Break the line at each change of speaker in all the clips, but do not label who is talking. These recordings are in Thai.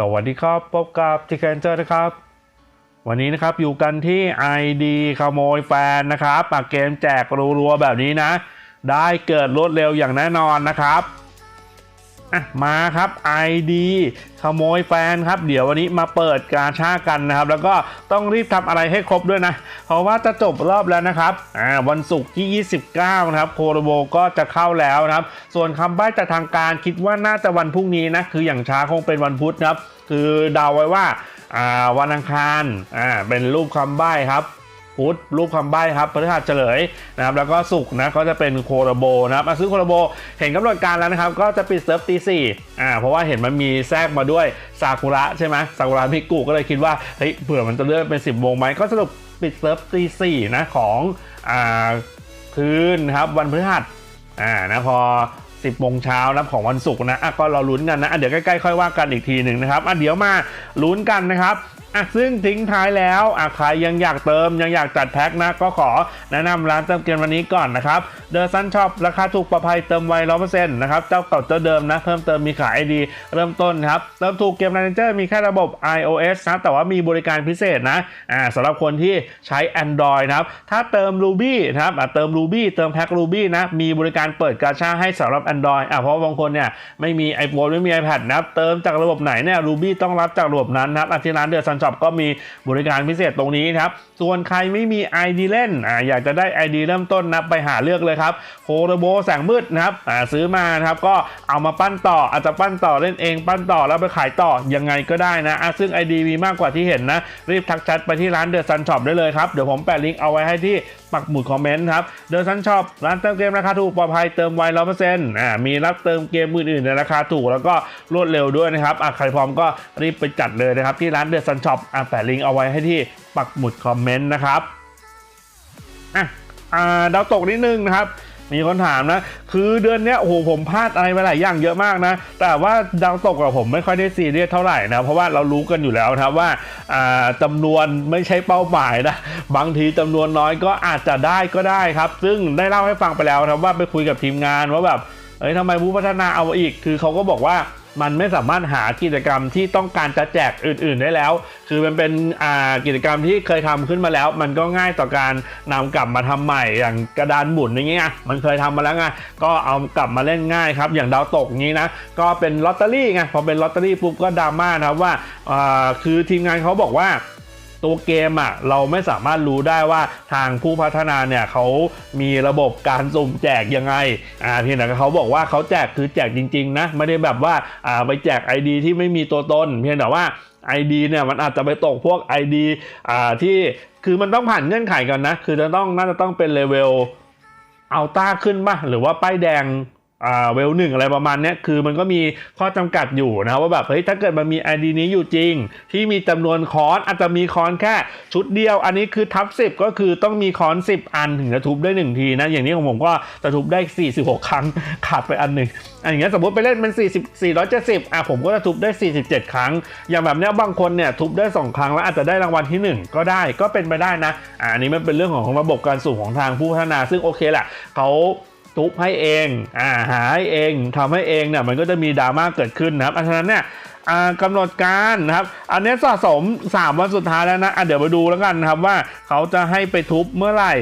สวัสดีครับ พบกับจิ k เคนเจอร์นะครับ วันนี้นะครับอยู่กันที่ ID ขโมยแฟนนะครับปากเกมแจกรัวๆแบบนี้นะ ได้เกิดรวดเร็วอย่างแน่นอนนะครับ อะมาครับ ID ขโมยแฟนครับ เดี๋ยววันนี้มาเปิดกาชากันนะครับ แล้วก็ต้องรีบทำอะไรให้ครบด้วยนะ เพราะว่าจะจบรอบแล้วนะครับอ่าวันศุกร์ที่ 29 นะครับ โคโรโบก็จะเข้าแล้วนะครับ ส่วนคำใบ้จากทางการคิดว่าน่าจะวันพรุ่งนี้นะ คืออย่างช้าคงเป็นวันพุธนะครับ คือเดาไว้ว่าอ่าวันอังคารอ่าเป็นรูปคำใบ้ครับ พุธรูปคำใบ้ครับพฤหัสเฉลยนะครับแล้วก็สุกร์นะก็จะเป็นโคโรโบนะครับซึ่งโคโรโบเห็นกำหนดการแล้วนะครับก็จะปิดเซิร์ฟตีสี่อ่าเพราะว่าเห็นมันมีแทรกมาด้วยซากุระใช่ไหมซากุระพิกุก็เลยคิดว่าเฮ้ยเผื่อมันจะเลื่อนเป็น 10บโมงไหมก็สรุปปิดเซิร์ฟตีสี่นะของอ่าคืนครับวันพฤหัสอ่านะพอ10โมงเช้านะของวันศุกร์นะอะก็รอลุ้นกันนะะเดี๋ยวใกล้ๆค่อยว่ากันอีกทีหนึ่งนะครับอะเดี๋ยวมาลุ้นกันนะครับ อะซึ่งทิ้งท้ายแล้วอะใครยังอยากเติมยังอยากจัดแพ็คนะก็ขอแนะนำร้านเติมเกมวันนี้ก่อนนะครับเดอะซันช็อปราคาถูกปลอดภัยเติมไวร้อยเปอร์เซ็นต์นะครับเจ้าเก่าเจ้าเดิมนะเพิ่มเติมมีขายไอดีเริ่มต้นครับเติมถูกเกม Manager มีแค่ระบบ iOS นะแต่ว่ามีบริการพิเศษนะอ่าสำหรับคนที่ใช้ Android นะครับถ้าเติม Ruby นะครับอะเติม Ruby เติมแพ็ค Ruby นะมีบริการเปิดกาชาให้สำหรับ Android อะเพราะบางคนเนี่ยไม่มี iPhone ไม่มี iPad นะเติมจากระบบไหนเนี่ย Ruby ต้องรับจากระบบนั้นนะครับอะที่ร้านเดอดซันช็อปก็มีบริการพิเศษตรงนี้นะครับส่วนใครไม่มี ID เล่นอ่าอยากจะได้ ID เริ่มต้นนะไปหาเลือกเลยครับโคโรโบแสงมืดนะครับอ่าซื้อมานะครับก็เอามาปั้นต่ออาจจะปั้นต่อเล่นเองปั้นต่อแล้วไปขายต่อยังไงก็ได้นะอะซึ่ง ID มีมากกว่าที่เห็นนะ รีบทักแชทไปที่ร้านเดอะซันช็อปได้เลยครับเดี๋ยวผมแปะลิงก์เอาไว้ให้ที่ปักหมุดคอมเมนต์ครับเดอะซันช็อปร้านเติมเกมราคาถูกปลอดภัยเติมไวร้อยเปอร์เซ็นต์อ่ามีรับเติมเกมอื่นๆในราคาถูกแล้วก็รวดเร็วด้วยนะครับอะใครพร้อมก็รีบไปจัดเลยนะครับที่ร้านเดอะซันช็อปอะแปะลิงก์เอาไว้ให้ที่ ปักหมุดคอมเมนต์นะครับอะอ่าดาวตกนิดนึงนะครับมีคนถามนะ คือเดือนนี้โอ้โหผมพลาดอะไรไปหลายอย่างเยอะมากนะ แต่ว่าดาวตกกับผมไม่ค่อยได้ซีเรียสเท่าไหร่นะ เพราะว่าเรารู้กันอยู่แล้วนะว่าอ่าจำนวนไม่ใช่เป้าหมายนะ บางทีจำนวนน้อยก็อาจจะได้ก็ได้ครับ ซึ่งได้เล่าให้ฟังไปแล้วครับว่าไปคุยกับทีมงานว่าแบบ เอ้ยทำไมผู้พัฒนาเอาอีก คือเขาก็บอกว่า มันไม่สามารถหากิจกรรมที่ต้องการจะแจกอื่น ๆได้แล้ว คือมันเป็นกิจกรรมที่เคยทำขึ้นมาแล้ว มันก็ง่ายต่อการนำกลับมาทำใหม่อย่างกระดานหมุนอย่างเงี้ยมันเคยทำมาแล้วไงก็เอากลับมาเล่นง่ายครับ อย่างดาวตกงี้นะก็เป็นลอตเตอรี่ไงพอเป็นลอตเตอรี่ปุ๊บก็ดราม่านะว่าคือทีมงานเขาบอกว่า ตัวเกมอะเราไม่สามารถรู้ได้ว่าทางผู้พัฒนาเนี่ยเขามีระบบการสุ่มแจกยังไงอ่าเพียงแต่เขาบอกว่าเขาแจกคือแจกจริงๆนะไม่ได้แบบว่าอ่าไปแจก ID ที่ไม่มีตัวตน เพียงแต่ว่า ID เนี่ยมันอาจจะไปตกพวก ID อ่าที่คือมันต้องผ่านเงื่อนไขกันนะ คือจะต้องน่าจะต้องเป็นเลเวลเอัลต้าขึ้นป่ะหรือว่าป้ายแดง อ่าเวลหนึ่งอะไรประมาณนี้คือมันก็มีข้อจำกัดอยู่นะว่าแบบเฮ้ยถ้าเกิดมันมี ID นี้อยู่จริง ที่มีจำนวนคอนอาจจะมีคอนแค่ชุดเดียว อันนี้คือทับ10 ก็คือต้องมีคอน 10 อันถึงจะทุบได้ 1 ทีนะอย่างนี้ของผมก็จะทุบได้ 46 ครั้งขาดไปอันหนึ่งอันอย่างเงี้ยสมมติไปเล่นเป็น 40 470อะผมก็จะทุบได้ 47 ครั้ง อย่างแบบเนี้ยบางคนเนี่ยทุบได้ 2 ครั้งแล้วอาจจะได้รางวัลที่ 1 ก็ได้ก็เป็นไปได้นะอ่าอันนี้มันเป็นเรื่องของระบบการสุ่มของทางผู้พัฒนา ซึ่งโอเคแหละเขา ทุบให้เองอ่าหาให้เองทำให้เองเนี่ยมันก็จะมีดราม่าเกิดขึ้นนะครับอันฉะนั้นเนี่ยกำหนดการนะครับ อันนี้สะสม 3 วันสุดท้ายแล้วนะะเดี๋ยวมาดูแล้วกันนะครับว่าเขาจะให้ไปทุบเมื่อไหร่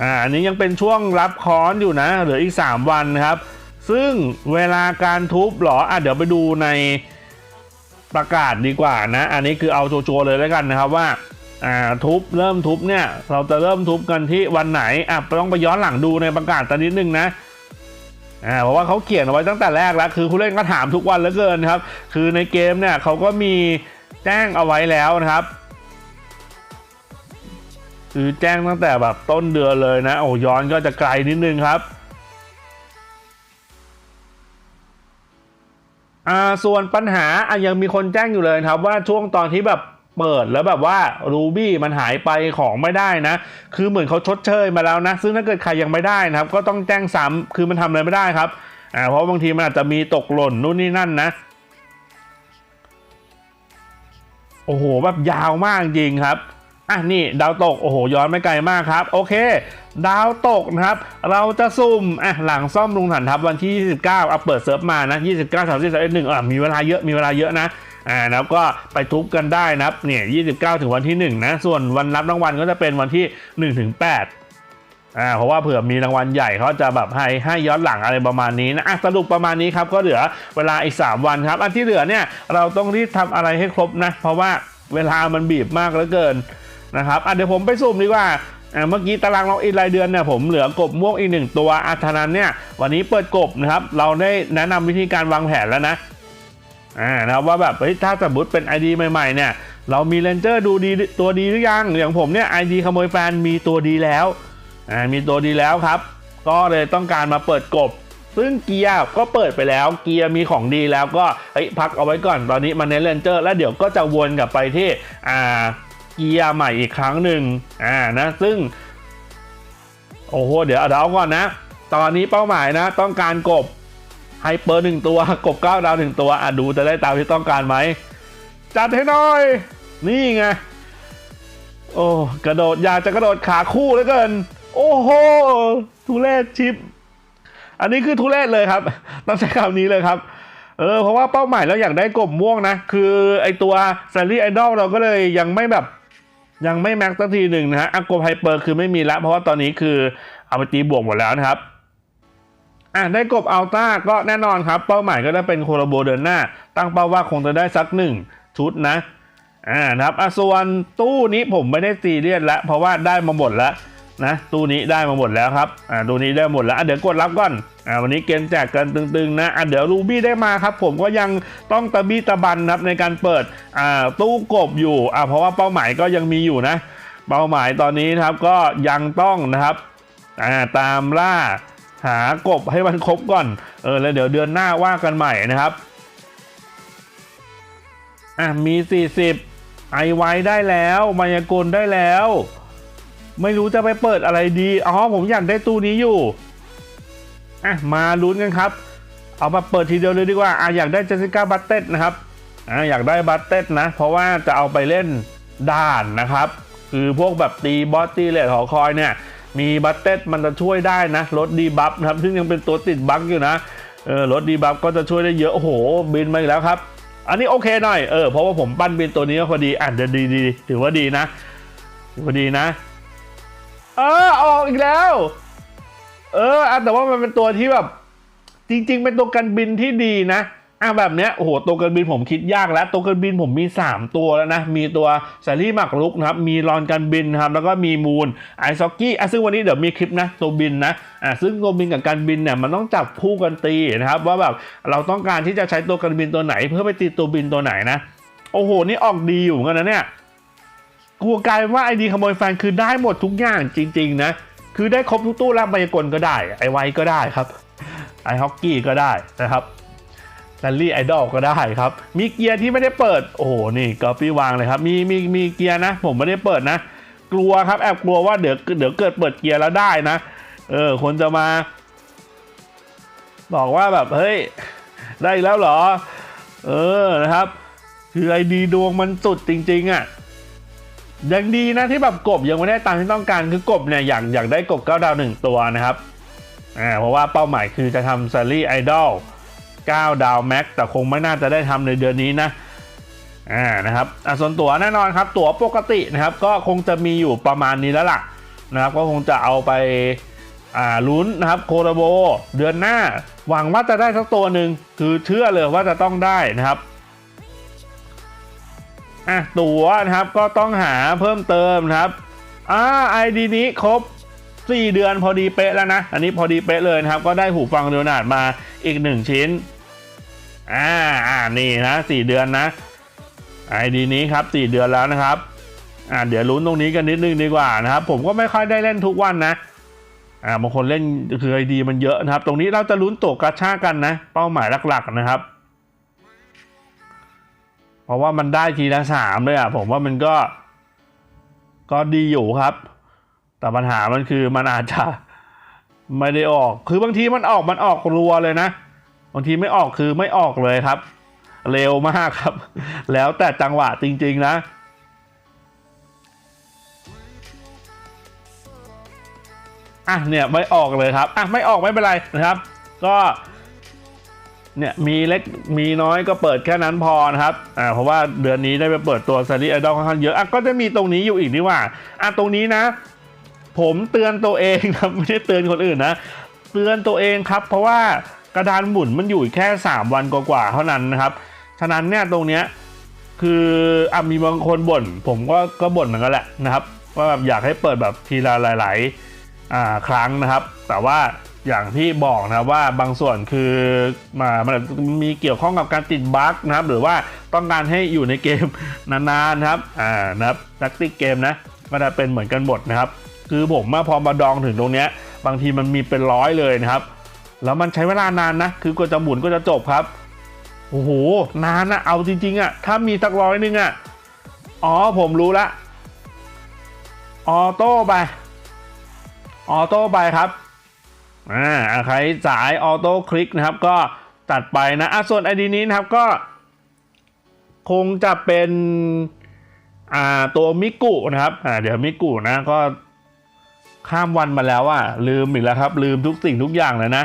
อ่าอันนี้ยังเป็นช่วงรับค้อนอยู่นะเหลืออีก 3 วันนะครับ ซึ่งเวลาการทุบเหรออะเดี๋ยวไปดูในประกาศดีกว่านะ อันนี้คือเอาโจโๆเลยแล้วกันนะครับว่า อ่าทุบเริ่มทุบเนี่ยเราจะเริ่มทุบกันที่วันไหนอะต้องไปย้อนหลังดูในประกาศตอนนิดนึงนะอ่าเพราะว่าเขาเขียนเอาไว้ตั้งแต่แรกแล้ว คือผู้เล่นก็ถามทุกวันเหลือเกินครับ คือในเกมเนี่ยเขาก็มีแจ้งเอาไว้แล้วนะครับคือแจ้งตั้งแต่แบบต้นเดือนเลยนะโอ้ย้อนก็จะไกลนิดนึงครับอ่าส่วนปัญหาอะยังมีคนแจ้งอยู่เลยครับว่าช่วงตอนที่แบบ เปิดแล้วแบบว่า Ruby มันหายไปของไม่ได้นะ คือเหมือนเขาชดเชยมาแล้วนะ ซึ่งถ้าเกิดใครยังไม่ได้นะครับ ก็ต้องแจ้งซ้ำคือมันทำอะไรไม่ได้ครับอ่าเพราะบางทีมันอาจจะมีตกหล่นนู่นนี่นั่นนะ โอ้โหแบบยาวมากจริงครับอะนี่ดาวตกโอ้โหย้อนไม่ไกลมากครับ โอเค ดาวตกนะครับ เราจะซุ่มอะหลังซ่อมลุงฐานทัพวันที่ 29เอาเปิดเซิร์ฟมานะ 29 30 31อะมีเวลาเยอะมีเวลาเยอะนะ อ่าแล้วก็ไปทุบกันได้นะครับเนี่ย29 ถึงวันที่ 1 นะ ส่วนวันรับรางวัลก็จะเป็นวันที่ 1 ถึง 8อ่าเพราะว่าเผื่อมีรางวัลใหญ่เขาจะแบบให้ให้ย้อนหลังอะไรประมาณนี้นะอะสรุปประมาณนี้ครับก็เหลือเวลาอีก 3 วันครับ อันที่เหลือเนี่ยเราต้องรีบทำอะไรให้ครบนะ เพราะว่าเวลามันบีบมากเหลือเกินนะครับอะเดี๋ยวผมไปสุ่มดีกว่าอ่าเมื่อกี้ตารางล็อกอินรายเดือนเนี่ยผมเหลือกบม่วงอีกหนึ่งตัวอัธนันเนี่ยวันนี้เปิดกบนะครับเราได้แนะนำวิธีการวางแผนแล้วนะ อ่านะครับว่าแบบเฮ้ยถ้าสมมติเป็น ID ใหม่ๆเนี่ยเรามีเลนเจอร์ดูดีตัวดีหรือยัง อย่างผมเนี่ย ID ขโมยแฟนมีตัวดีแล้วอ่ามีตัวดีแล้วครับ ก็เลยต้องการมาเปิดกบ ซึ่งเกียร์ก็เปิดไปแล้วเกียร์มีของดีแล้วก็เฮ้ยพักเอาไว้ก่อนตอนนี้มาเน้นเลนเจอร์แล้วเดี๋ยวก็จะวนกลับไปที่อ่าเกียร์ใหม่อีกครั้งหนึ่งอ่านะซึ่งโอ้โหเดี๋ยวเอาเดาก่อนนะ ตอนนี้เป้าหมายนะ ต้องการกบ ไฮเปอร์หนึ่งตัว กบเก้าดาวหนึ่งตัวอะดูจะได้ตามที่ต้องการไหม จัดให้หน่อย นี่ไง โอ้กระโดดอยากจะกระโดดขาคู่เหลือเกิน โอ้โห ทุเรศชิป อันนี้คือทุเรศเลยครับ ต้องใช้คำนี้เลยครับ เออ เพราะว่าเป้าหมายเราอยากได้กบม่วงนะ คือไอตัวซลลี่ไอดอลเราก็เลยยังไม่แบบยังไม่แม็กซ์สักทีหนึ่งนะฮะอากบไฮเปอร์คือไม่มีละเพราะว่าตอนนี้คือเอาไปตีบวกหมดแล้วนะครับ อะได้กบอัลต้าก็แน่นอนครับ เป้าหมายก็ได้เป็นโคโลโบเดินหน้า ตั้งเป้าว่าคงจะได้สักหนึ่งชุดนะอ่านะครับอะส่วนตู้นี้ผมไม่ได้ตีเลียนแล้วเพราะว่าได้มาหมดแล้วนะตู้นี้ได้มาหมดแล้วครับอ่าตู้นี้ได้หมดแล้วอะเดี๋ยวกดรับก่อนอ่าวันนี้เกมแจกกันตึงๆนะอะเดี๋ยวรูบี้ได้มาครับผมก็ยังต้องตะบี้ตะบันครับในการเปิดอ่าตู้กบอยู่อ่าเพราะว่าเป้าหมายก็ยังมีอยู่นะ เป้าหมายตอนนี้นะครับก็ยังต้องนะครับอ่าตามล่า หากบให้มันครบก่อน เออ แล้วเดี๋ยวเดือนหน้าว่ากันใหม่นะครับ อะ มี 40 ไอไว้ได้แล้ว มายากลได้แล้ว ไม่รู้จะไปเปิดอะไรดี อ๋อ ผมอยากได้ตู้นี้อยู่ อะ มาลุ้นกันครับ เอามาเปิดทีเดียวเลยดีกว่า อะ อยากได้เจสสิก้าบัตเต็ดนะครับ อะ อยากได้บัตเต็ดนะ เพราะว่าจะเอาไปเล่นด่านนะครับ คือพวกแบบตีบอสตีเลทหอคอยเนี่ย มีบัตเต็ดมันจะช่วยได้นะลดดีบัฟนะครับซึ่งยังเป็นตัวติดบั๊กอยู่นะเออลดดีบัฟก็จะช่วยได้เยอะโอ้โหบินมาอีกแล้วครับ อันนี้โอเคหน่อยเออเพราะว่าผมปั้นบินตัวนี้ก็พอดีอะเดี๋ยวดีดีถือว่าดีนะถือว่าดีนะเออออกอีกแล้ว เออแต่ว่ามันเป็นตัวที่แบบ จริง ๆ เป็นตัวกันบินที่ดีนะ อะแบบเนี้ยโอ้โหตัวกันบินผมคิดยากแล้วตัวกันบินผมมี 3 ตัวแล้วนะมีตัวแซลลี่หมักลุกนะครับมีรอนกันบินครับแล้วก็มีมูนไอซ็อกกี้อะซึ่งวันนี้เดี๋ยวมีคลิปนะตัวบินนะอะซึ่งตัวบินกับการบินเนี่ยมันต้องจับคู่กันตีนะครับว่าแบบเราต้องการที่จะใช้ตัวกันบินตัวไหน เพื่อไปตีตัวบินตัวไหนนะโอ้โหนี่ออกดีอยู่กันนะเนี่ยกลัวกลายว่าไอดีขโมยแฟนคือได้หมดทุกอย่างจริง ๆ นะ คือได้ครบทุกตู้รับมายากลก็ได้ไอไวก็ได้ครับไอฮอกกี้ก็ได้นะครับ แรลลี่ไอดอลก็ได้ครับ มีเกียร์ที่ไม่ได้เปิด โอ้โห นี่ก็พี่วางเลยครับ มีมีมีเกียร์นะ ผมไม่ได้เปิดนะ กลัวครับแอบกลัวว่าเดี๋ยวเดี๋ยวเกิดเปิดเกียร์แล้วได้นะ เออ คนจะมา บอกว่าแบบเฮ้ย ได้แล้วเหรอ เออนะครับ คือไอดีดวงมันสุดจริง ๆอะยังดีนะที่แบบกบยังไม่ได้ตามที่ต้องการคือกบเนี่ยอยากอยากได้กบเก้าดาวหนึ่งตัวนะครับอ่าเพราะว่าเป้าหมายคือจะทำซารีไอดอล 9 ดาวแม็กแต่คงไม่น่าจะได้ทำในเดือนนี้นะอ่านะครับอะส่วนตั๋วแน่นอนครับ ตั๋วปกตินะครับก็คงจะมีอยู่ประมาณนี้แล้วล่ะนะครับก็คงจะเอาไปอ่าลุ้นนะครับโคโรโบเดือนหน้า หวังว่าจะได้สักตัวหนึ่งคือเชื่อเลยว่าจะต้องได้นะครับอะตั๋วนะครับก็ต้องหาเพิ่มเติมนะครับอ่าไอดีนี้ครบ 4 เดือนพอดีเป๊ะแล้วนะ อันนี้พอดีเป๊ะเลยนะครับ ก็ได้หูฟังเรโอนาดมาอีก 1 ชิ้น อ่าอ่านี่นะ4เดือนนะไอดีนี้ครับ4เดือนแล้วนะครับอ่าเดี๋ยวลุ้นตรงนี้กันนิดนึงดีกว่านะครับ ผมก็ไม่ค่อยได้เล่นทุกวันนะอ่าบางคนเล่นคือไอดีมันเยอะนะครับ ตรงนี้เราจะลุ้นตัวกระชากันนะ เป้าหมายหลักๆนะครับ เพราะว่ามันได้ทีละสามเลยอะผมว่ามันก็ ก็ดีอยู่ครับ แต่ปัญหามันคือมันอาจจะไม่ได้ออก คือบางทีมันออกมันออกรัวเลยนะ บางทีไม่ออกคือไม่ออกเลยครับ เร็วมากครับ แล้วแต่จังหวะจริง ๆ นะอะเนี่ยไม่ออกเลยครับอะไม่ออกไม่เป็นไรนะครับ ก็เนี่ยมีเล็กมีน้อยก็เปิดแค่นั้นพอนะครับอ่าเพราะว่าเดือนนี้ได้ไปเปิดตัวซีรีส์ไอดอลค่อนข้างเยอะอะก็จะมีตรงนี้อยู่อีกนี่ว่าอะตรงนี้นะ ผมเตือนตัวเองนะไม่ได้เตือนคนอื่นนะ เตือนตัวเองครับ เพราะว่า กระดานหมุนมันอยู่แค่ 3 วันกว่าๆเท่านั้นนะครับ ฉะนั้นเนี่ยตรงเนี้ยคืออะมีบางคนบ่น ผมก็ก็บ่นเหมือนกันแหละนะครับว่าแบบอยากให้เปิดแบบทีละหลายๆอ่าครั้งนะครับ แต่ว่าอย่างที่บอกนะว่าบางส่วนคือมามันมีเกี่ยวข้องกับการติดบั๊กนะครับ หรือว่าต้องการให้อยู่ในเกมนานๆนะครับอ่านะครับตักติกเกมนะมันจะเป็นเหมือนกันหมดนะครับ คือผมมาพอมาดองถึงตรงเนี้ยบางทีมันมีเป็นร้อยเลยนะครับ แล้วมันใช้เวลานานนะ คือกว่าจะหมุนก็จะจบครับ โอ้โห นานนะเอาจริง ๆอะถ้ามีสักร้อยหนึงอะอ๋อผมรู้ละ ออโต้ไป ออโต้ไปครับ อ่า ใครสายออโต้คลิกนะครับ ก็ตัดไปนะ อะ ส่วนไอดีนี้นะครับก็ คงจะเป็น อ่า ตัวมิกุนะครับ อ่า เดี๋ยวมิกุนะก็ข้ามวันมาแล้วอะลืมอีกแล้วครับ ลืมทุกสิ่งทุกอย่างเลยนะ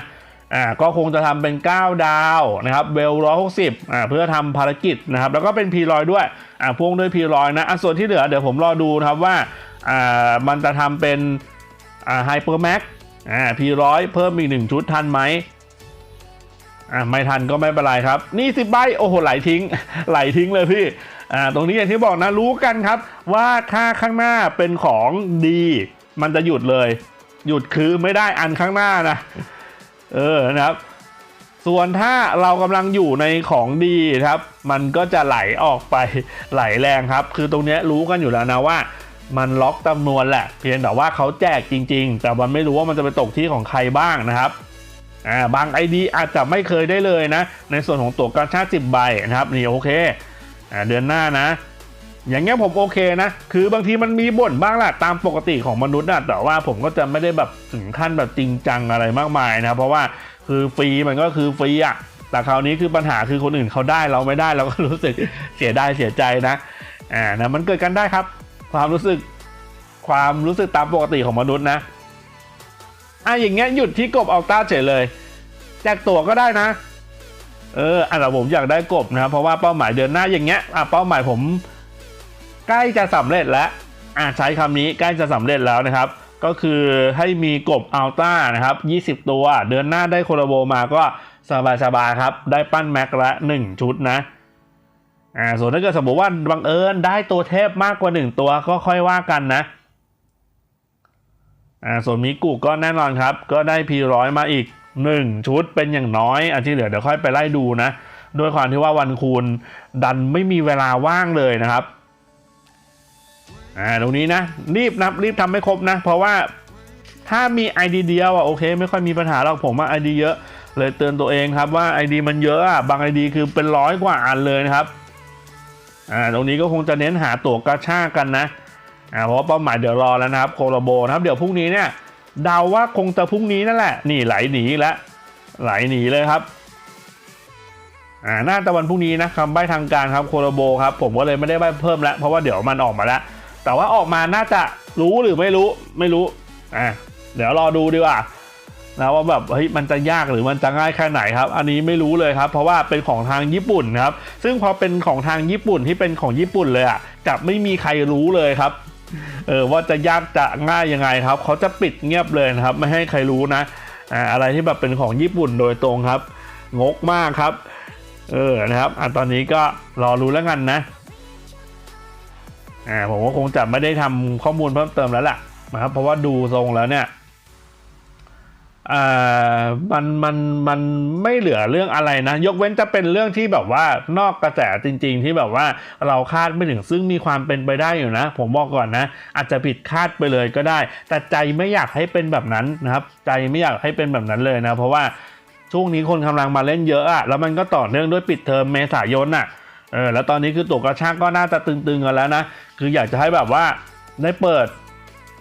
อ่าก็คงจะทำเป็น 9 ดาวนะครับเวลร้อยหกสิบอ่าเพื่อทำภารกิจนะครับแล้วก็เป็นพีรอยด้วยอ่าพ่วงด้วยพีรอยนะอะส่วนที่เหลือเดี๋ยวผมรอดูนะครับว่าอ่ามันจะทำเป็นอ่าไฮเปอร์แม็กอ่าพีร้อยเพิ่มอีกหนึ่งชุดทันไหมอะไม่ทันก็ไม่เป็นไรครับ นี่สิบใบโอ้โหไหลทิ้งไหลทิ้งเลยพี่อ่าตรงนี้อย่างที่บอกนะรู้กันครับ ว่าถ้าข้างหน้าเป็นของดี มันจะหยุดเลย หยุดคือไม่ได้อันข้างหน้านะ เออนะครับ ส่วนถ้าเรากำลังอยู่ในของดีครับ มันก็จะไหลออกไปไหลแรงครับ คือตรงนี้รู้กันอยู่แล้วนะว่ามันล็อกจำนวนแหละ เพียงแต่ว่าเขาแจกจริง ๆ แต่มันไม่รู้ว่ามันจะไปตกที่ของใครบ้างนะครับอ่าบาง ID อาจจะไม่เคยได้เลยนะ ในส่วนของตัวกาชาติ10ใบนะครับนี่โอเคอ่าเดือนหน้านะ อย่างเงี้ยผมโอเคนะ คือบางทีมันมีบ่นบ้างแหละตามปกติของมนุษย์นะแต่ว่าผมก็จะไม่ได้แบบถึงขั้นแบบจริงจังอะไรมากมายนะ เพราะว่าคือฟรีมันก็คือฟรีอะแต่คราวนี้คือปัญหาคือคนอื่นเขาได้เราไม่ได้เราก็รู้สึกเสียดายเสียใจนะ อ่านะมันเกิดกันได้ครับ ความรู้สึกความรู้สึกตามปกติของมนุษย์นะอะอย่างเงี้ยหยุดที่กบอัลต้าเฉยเลยแจกตั๋วก็ได้นะเอออะแต่ผมอยากได้กบนะครับเพราะว่าเป้าหมายเดือนหน้าอย่างเงี้ยอะเป้าหมายผม ใกล้จะสำเร็จแล้วอะใช้คำนี้ใกล้จะสำเร็จแล้วนะครับ ก็คือให้มีกบอัลต้านะครับ 20 ตัว เดือนหน้าได้โคโลโบมาก็สบายๆครับ ได้ปั้นแม็กละ 1 ชุดนะอ่าส่วนถ้าเกิดสมมติว่าบังเอิญได้ตัวเทพมากกว่า 1 ตัวก็ค่อยว่ากันนะอ่าส่วนมิกุก็แน่นอนครับ ก็ได้พีร้อยมาอีก 1 ชุดเป็นอย่างน้อยอันที่เหลือเดี๋ยวค่อยไปไล่ดูนะ ด้วยความที่ว่าวันคูณดันไม่มีเวลาว่างเลยนะครับ อ่าตรงนี้นะรีบนะรีบทำให้ครบนะ เพราะว่าถ้ามี ID เดียวอะโอเค ไม่ค่อยมีปัญหาหรอกผมว่า ID เยอะ เลยเตือนตัวเองครับว่า ID มันเยอะอะบาง ID คือเป็นร้อยกว่าอันเลยนะครับอ่าตรงนี้ก็คงจะเน้นหาตั๋วกาชากันนะอ่าเพราะว่าเป้าหมายเดี๋ยวรอแล้วนะครับโคโลโบนะครับเดี๋ยวพรุ่งนี้เนี่ยเดาว่าคงจะพรุ่งนี้นั่นแหละ นี่ไหลหนีแล้วไหลหนีเลยครับอ่าน่าจะวันพรุ่งนี้นะคำใบ้ทางการครับโคโลโบครับผมก็เลยไม่ได้ใบ้เพิ่มแล้วเพราะว่าเดี๋ยวมันออกมาแล้ว แต่ว่าออกมาน่าจะรู้หรือไม่รู้ไม่รู้อ่าเดี๋ยวรอดูดีกว่านะว่าแบบเฮ้ยมันจะยากหรือมันจะง่ายแค่ไหนครับ อันนี้ไม่รู้เลยครับ เพราะว่าเป็นของทางญี่ปุ่นครับ ซึ่งพอเป็นของทางญี่ปุ่นที่เป็นของญี่ปุ่นเลยอะจะไม่มีใครรู้เลยครับเออว่าจะยากจะง่ายยังไงครับเขาจะปิดเงียบเลยนะครับ ไม่ให้ใครรู้นะอ่าอะไรที่แบบเป็นของญี่ปุ่นโดยตรงครับ งกมากครับ เออนะครับอะตอนนี้ก็รอรู้แล้วกันนะ อ่าผมก็คงจะไม่ได้ทำข้อมูลเพิ่มเติมแล้วล่ะนะครับเพราะว่าดูทรงแล้วเนี่ยอ่ามันมันมันไม่เหลือเรื่องอะไรนะ ยกเว้นจะเป็นเรื่องที่แบบว่านอกกระแสจริง ๆ ที่แบบว่าเราคาดไม่ถึงซึ่งมีความเป็นไปได้อยู่นะ ผมบอกก่อนนะ อาจจะผิดคาดไปเลยก็ได้ แต่ใจไม่อยากให้เป็นแบบนั้นนะครับ ใจไม่อยากให้เป็นแบบนั้นเลยนะ เพราะว่าช่วงนี้คนกำลังมาเล่นเยอะอะแล้วมันก็ต่อเนื่องด้วยปิดเทอมเมษายนอะ เออแล้วตอนนี้คือตัวกระชากก็น่าจะตึงๆกันแล้วนะ คืออยากจะให้แบบว่าได้เปิด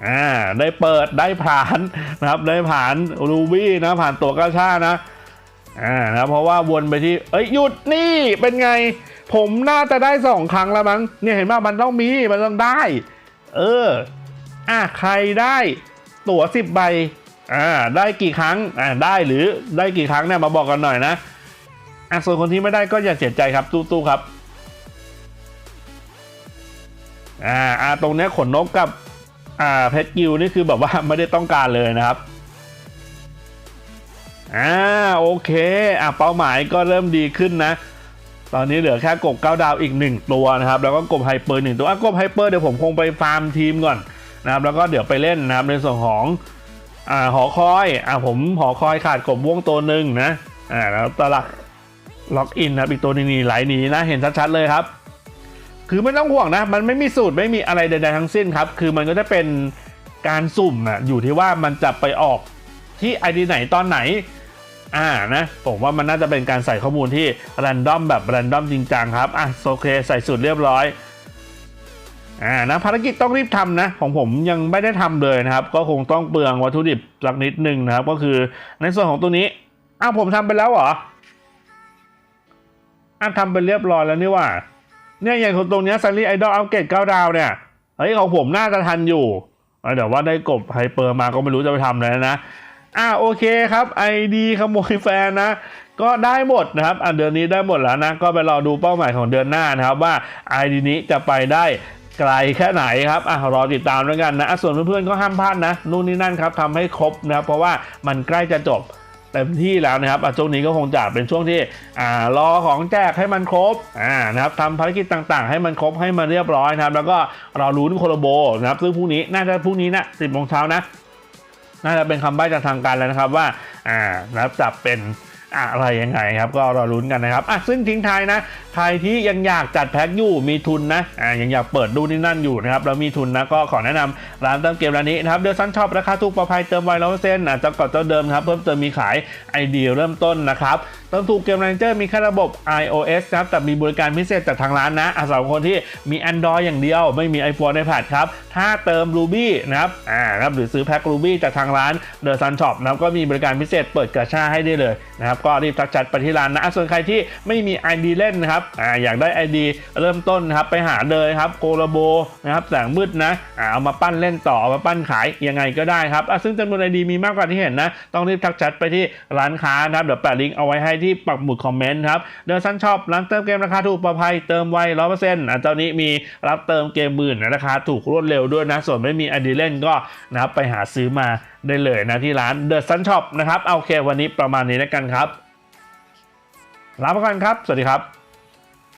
อ่าได้เปิดได้ผ่านนะครับได้ผ่านรูบี้นะผ่านตัวกระชานะอ่านะเพราะว่าวนไปที่เอ้ยหยุดนี่เป็นไง ผมน่าจะได้สองครั้งแล้วมั้งเนี่ยเห็นว่ามันต้องมีมันต้องได้ เอออะใครได้ตั๋วสิบใบอ่าได้กี่ครั้งอ่าได้หรือได้กี่ครั้งเนี่ยมาบอกกันหน่อยนะอะส่วนคนที่ไม่ได้ก็อย่าเสียใจครับตู้ๆครับ อ่าอ่าตรงเนี้ยขนนกกับอ่าเพชรกิวนี่คือแบบว่าไม่ได้ต้องการเลยนะครับอ่าโอเคอะเป้าหมายก็เริ่มดีขึ้นนะ ตอนนี้เหลือแค่กบเก้าดาวอีกหนึ่งตัวนะครับ แล้วก็กบไฮเปอร์หนึ่งตัวอะกบไฮเปอร์เดี๋ยวผมคงไปฟาร์มทีมก่อนนะครับ แล้วก็เดี๋ยวไปเล่นนะครับในส่วนของอ่าหอคอยอ่าผมหอคอยขาดกบม่วงตัวหนึ่งนะอ่าแล้วตลักล็อกอินนะครับอีกตัวหนึงนี่ไหลหนีนะเห็นชัดๆเลยครับ คือไม่ต้องห่วงนะ มันไม่มีสูตรไม่มีอะไรใดๆทั้งสิ้นครับ คือมันก็จะเป็นการสุ่มอะอยู่ที่ว่ามันจะไปออกที่ไอดีไหนตอนไหน อ่านะ ผมว่ามันน่าจะเป็นการใส่ข้อมูลที่แรนดอมแบบแรนดอมจริงจังครับ อะโอเค ใส่สูตรเรียบร้อย อ่านะภารกิจต้องรีบทำนะ ของผมยังไม่ได้ทำเลยนะครับ ก็คงต้องเปลืองวัตถุดิบสักนิดหนึ่งนะครับ ก็คือในส่วนของตัวนี้อ้าวผมทำไปแล้วเหรออะทำไปเรียบร้อยแล้วนี่ว่า เนี่ยอย่างตรงเนี้ซันลี่ไอดอลอัปเกรดเก้าดาวเนี่ยเฮ้ยของผมน่าจะทันอยู่เดี๋ยวว่าได้กบไฮเปอร์มาก็ไม่รู้จะไปทำอะไรนะอ่าโอเคครับไอดีขโมยแฟนนะก็ได้หมดนะครับอะเดือนนี้ได้หมดแล้วนะ ก็ไปรอดูเป้าหมายของเดือนหน้านะครับว่าไอดีนี้จะไปได้ไกลแค่ไหนครับอะรอติดตามแล้วกันนะอะส่วนเพื่อนๆก็ห้ามพลาดนะนู่นนี่นั่นครับทำให้ครบนะครับเพราะว่ามันใกล้จะจบ เต็มที่แล้วนะครับช่วงนี้ก็คงจะเป็นช่วงที่อ่ารอของแจกให้มันครบอ่านะครับทำภารกิจต่างๆ ให้มันครบให้มันเรียบร้อยนะครับ แล้วก็เราลุ้นโคโลโบนะครับซึ่งพรุ่งนี้น่าจะพรุ่งนี้นะสิบโมงเช้านะน่าจะเป็นคำใบ้จากทางการแล้วนะครับว่าอ่านะครับจะเป็น อะไรยังไงครับ ก็รอลุ้นกันนะครับอะซึ่งทิ้งท้ายนะใครที่ยังอยากจัดแพ็คอยู่มีทุนนะอ่ายังอยากเปิดดูนี่นั่นอยู่นะครับแล้วมีทุนนะก็ขอแนะนำร้านเติมเกมร้านนี้นะครับเดือดซันชอบราคาถูกปลอดภัยเติมไวร้อยเปอร์เซ็นต์อะจ้าเก่าเจ้าเดิมครับเพิ่มเติมมีขายไอเดียเริ่มต้นนะครับเติมถูกเกม Ranger มีแค่ระบบ iOS นะครับแต่มีบริการพิเศษจากทางร้านนะอะสำหรับคนที่มี Android อย่างเดียว ไม่มี iPhone iPad ครับ ถ้าเติม Ruby นะครับอ่านะครับหรือซื้อแพ็ค Ruby จากทางร้าน The Sun Shop นะครับก็มีบริการพิเศษเปิดกระชาให้ได้เลยนะครับก็รีบทักแชทไปที่ร้านนะส่วนใครที่ไม่มี ID เล่นนะครับอ่าอยากได้ ID เริ่มต้นนะครับไปหาเลยครับโกลโบนะครับแสงมืดนะอ่าเอามาปั้นเล่นต่อเอามาปั้นขายยังไงก็ได้ครับอะซึ่งจำนวน ID มีมากกว่าที่เห็นนะต้องรีบทักแชทไปที่ร้านค้านะครับเดี๋ยวแปะลิงก์เอาไว้ให้ที่ปักหมุดคอมเมนต์ครับเดอะซันช็อปร้านเติมเกมราคาถูกปลอดภัยเติมไวร้อยเปอร์เซ็นต์อะเจ้านี้มีรับเติมเกมหมื่นราคาถูกรวดเร็วด้วยนะ ส่วนไม่มีอดีเล่นก็นะครับไปหาซื้อมาได้เลยนะที่ร้านเดอะซันช็อปนะครับเอาโอเควันนี้ประมาณนี้แล้วกันครับลาไปก่อนครับ สวัสดีครับ